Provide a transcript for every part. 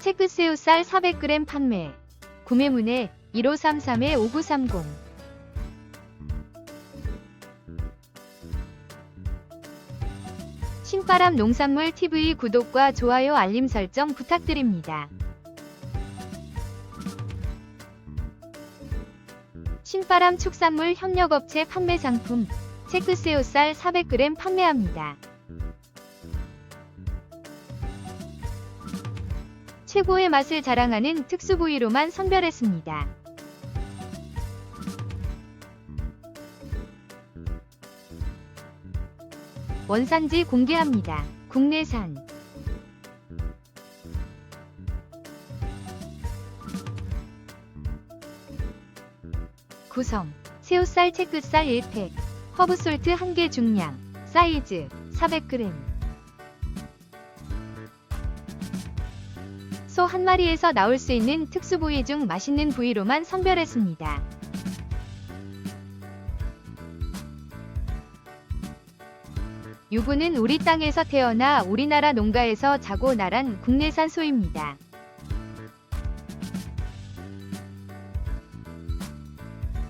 체크새우 쌀 400g 판매. 구매문의 1533-5930. 신바람 농산물 TV 구독과 좋아요 알림 설정 부탁드립니다. 신바람 축산물 협력업체 판매 상품 체크새우 쌀 400g 판매합니다. 최고의 맛을 자랑하는 특수 부위로만 선별했습니다. 원산지 공개합니다. 국내산. 구성. 새우쌀 채끝살 1팩. 허브솔트 1개 중량. 사이즈. 400g 소 한 마리에서 나올 수 있는 특수 부위 중 맛있는 부위로만 선별했습니다. 유부는 우리 땅에서 태어나 우리나라 농가에서 자고 나란 국내산 소입니다.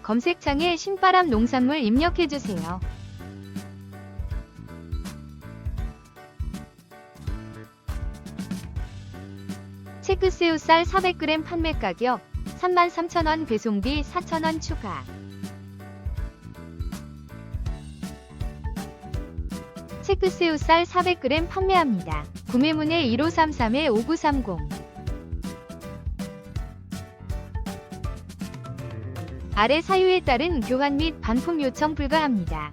검색창에 신바람 농산물 입력해주세요. 체크새우 쌀 400g 판매 가격 33,000원 배송비 4,000원 추가. 체크새우 쌀 400g 판매합니다. 구매문의 1533-5930 아래 사유에 따른 교환 및 반품 요청 불가합니다.